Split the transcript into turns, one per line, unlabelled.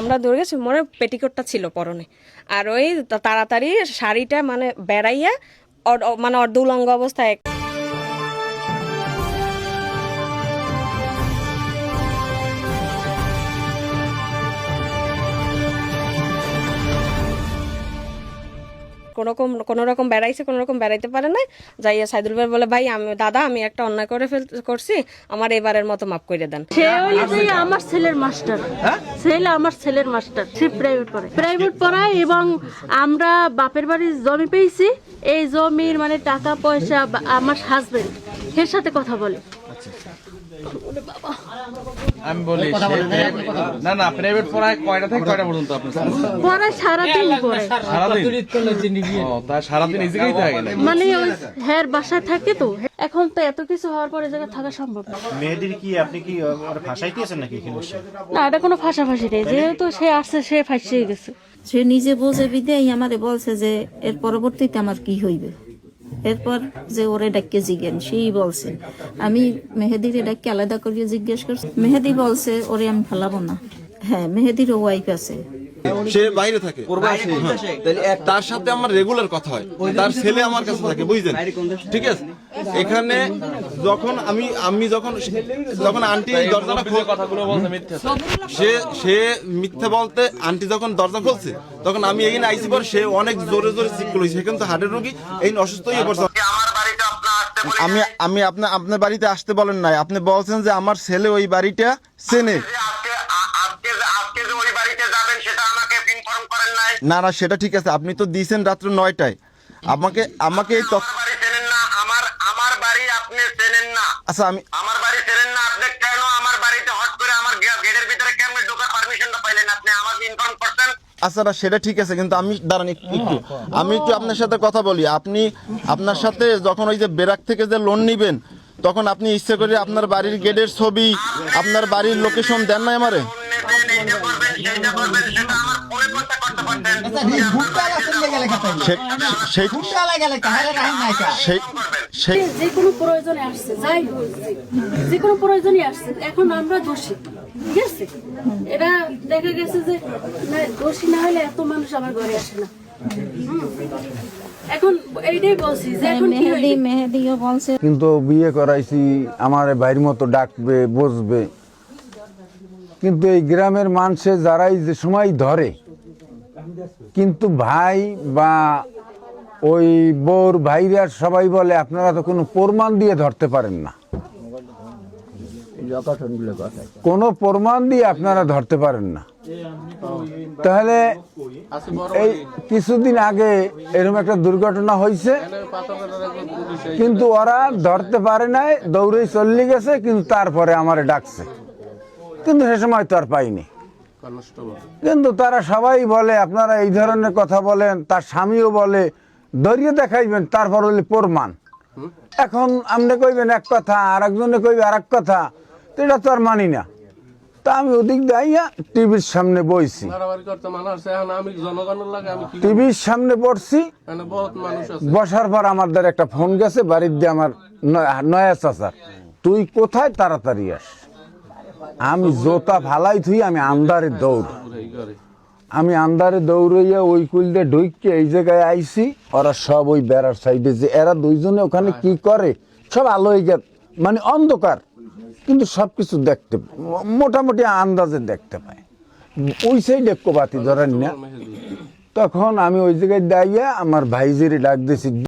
আমরা দৌড়ে গেছি, মনে পেটিকোটটা ছিল পরনে। আর ওই তাড়াতাড়ি শাড়িটা মানে বেড়াইয়া মানে অর্ধ উলঙ্গ অবস্থায় কোনোরকম কোনো রকম বেড়াইছে কোনো রকম বেড়াইতে পারে না যাইয়া সাইদুল ভাই বলে ভাই আমি দাদা আমি একটা অন্যায় করে ফেল করছি আমার এবারের মতো মাফ করে দেন।
সে আমার ছেলের মাস্টার। ছেলে আমার ছেলের মাস্টার। সে প্রাইভেট পড়ে। প্রাইভেট পড়ায় এবং আমরা বাপের বাড়ির জমি পেয়েছি। এই জমির মানে টাকা পয়সা বা- আমার হাজবেন্ড এর সাথে কথা বলে।
আমি বলি না না প্রাইভেট পড়ায় কয়টা থেকে কয়টা পর্যন্ত আপনার স্যার?
সারাদিন পড়ে।
সারাদিন? ও তা সারাদিন এই থাকে
মানে ওই হ্যার বাসায় থাকে তো এখন তো এত কিছু হওয়ার পরে জায়গায় থাকা সম্ভব না।
মেয়েদের কি আপনি কি ভাষায় দিয়েছেন নাকি
না এটা কোনো ফাঁসাফাঁসি নেই যেহেতু সে আসছে সে ফাঁসিয়ে গেছে।
সে নিজে বোঝে বিদেই আমারে বলছে যে এর পরবর্তীতে আমার কি হইবে? এরপর যে ওরে ডাক্কে জিজ্ঞেন সেই বলছে, আমি মেহেদির ডাক্কে আলাদা করিয়ে জিজ্ঞেস করছি। মেহেদি বলছে, ওরে আমি ফেলাবো না। হ্যাঁ মেহেদির ওয়াইফ আছে।
সে বাইরে থাকে। হ্যাঁ। তার সাথে আমার রেগুলার কথা হয়। তার ছেলে আমার কাছে থাকে বুঝলেন ঠিক আছে? এখানে যখন আমি আমি যখন যখন আন্টি দরজাটা খোল
কথাগুলো বলছে মিথ্যা
সে সে মিথ্যে বলতে আন্টি যখন দরজা খুলছে তখন আমি এখানে আইসি পর সে অনেক জোরে জোরে চিক করছে সে কিন্তু হার্টের রোগী এই অসুস্থ হয়ে পড়ছে। আমি আমি আপনার আপনার বাড়িতে আসতে বলেন নাই। আপনি বলছেন যে আমার ছেলে ওই বাড়িটা চেনে
আজকে আ- আজকে যে- আজকে যে ওই বাড়িতে যাবেন সেটা আমাকে ইনফর্ম করেন নাই।
না না সেটা ঠিক আছে। আপনি তো দিয়েছেন রাত্র নয়টায়। আমাকে আমাকে এই তথ্য
বাড়ি চেনেন না আমার আমার বাড়ি আপনি চেনেন না।
আচ্ছা আমি
আমার বাড়ি চেনেন না আপনি কেন আমার বাড়িতে হট করে আমার গেটের ভিতরে কেমন ঢোকার পারমিশনটা পাইলেন আপনি? আমাকে ইনফর্ম করছেন।
আচ্ছা না সেটা ঠিক আছে কিন্তু আমি দাঁড়ান একটু। আমি একটু আপনার সাথে কথা বলি। আপনি আপনার সাথে যখন ওই যে বেরাক থেকে যে লোন নিবেন তখন আপনি ইচ্ছে করে আপনার বাড়ির গেটের ছবি আপনার বাড়ির লোকেশন দেন নাই আমারে?
এইটা করবেন সেইটা করবেন সেটা আমার ফোনে করতে করতে পারতেন। যে
কোনো? প্রয়োজনে আসছে যাই যে কোনো প্রয়োজনই আসছে। এখন আমরা দোষী ঠিক আছে? এটা দেখা গেছে যে দোষী না হলে এত মানুষ আমার ঘরে আসে না। হুম। এখন এইটাই বলছি যে এখন কি
মেহেদি
হইবে?
মেহেদিও বলছে।
কিন্তু বিয়ে করাইছি আমার বাইরের মতো ডাকবে বসবে। কিন্তু এই গ্রামের মানুষে যারাই যে সময় ধরে, কিন্তু ভাই বা ওই বউর ভাইরা সবাই বলে, আপনারা তো কোনো প্রমাণ দিয়ে ধরতে পারেন না। কোনো প্রমাণ দিয়ে আপনারা ধরতে পারেন না। তাহলে এই কিছুদিন আগে এরকম একটা দুর্ঘটনা হয়েছে, কিন্তু ওরা ধরতে পারে নাই দৌড়ে চল্লি গেছে, কিন্তু তারপরে আমারে ডাকছে। কিন্তু সে সময় তো আর পাইনি। কিন্তু তারা সবাই বলে আপনারা এই ধরনের কথা বলেন তার স্বামীও বলে দরিয়ে দেখাইবেন তারপর হলে প্রমাণ। এখন আপনি কইবেন এক কথা আর একজনে কইবে আর এক কথা তো এটা তো আর মানি না। তা আমি ওদিক দাইয়া টিভির সামনে বইছি। টিভির সামনে পড়ছি
আছে।
বসার পর আমার দ্বারা একটা ফোন গেছে বাড়ির দিয়ে আমার নয়- নয়া চাচার। তুই কোথায়? তাড়াতাড়ি আস। আমি জোতা ফালাই থুই আমি আন্দারে দৌড়। আমি আন্দারে দৌড়াইয়া ওই কুল দিয়ে ঢুকে এই জায়গায় আইছি, ওরা সব ওই বেড়ার সাইডে যে এরা দুইজনে ওখানে কি করে, সব আলো হয়ে মানে অন্ধকার। কিন্তু সবকিছু দেখতে মো- মোটামুটি আন্দাজে দেখতে পায় ওই সাইডে বাতি ধরেন না। তখন আমি ওই জায়গায় দাঁড়িয়ে আমার ভাইজিরে ডাক দিয়েছি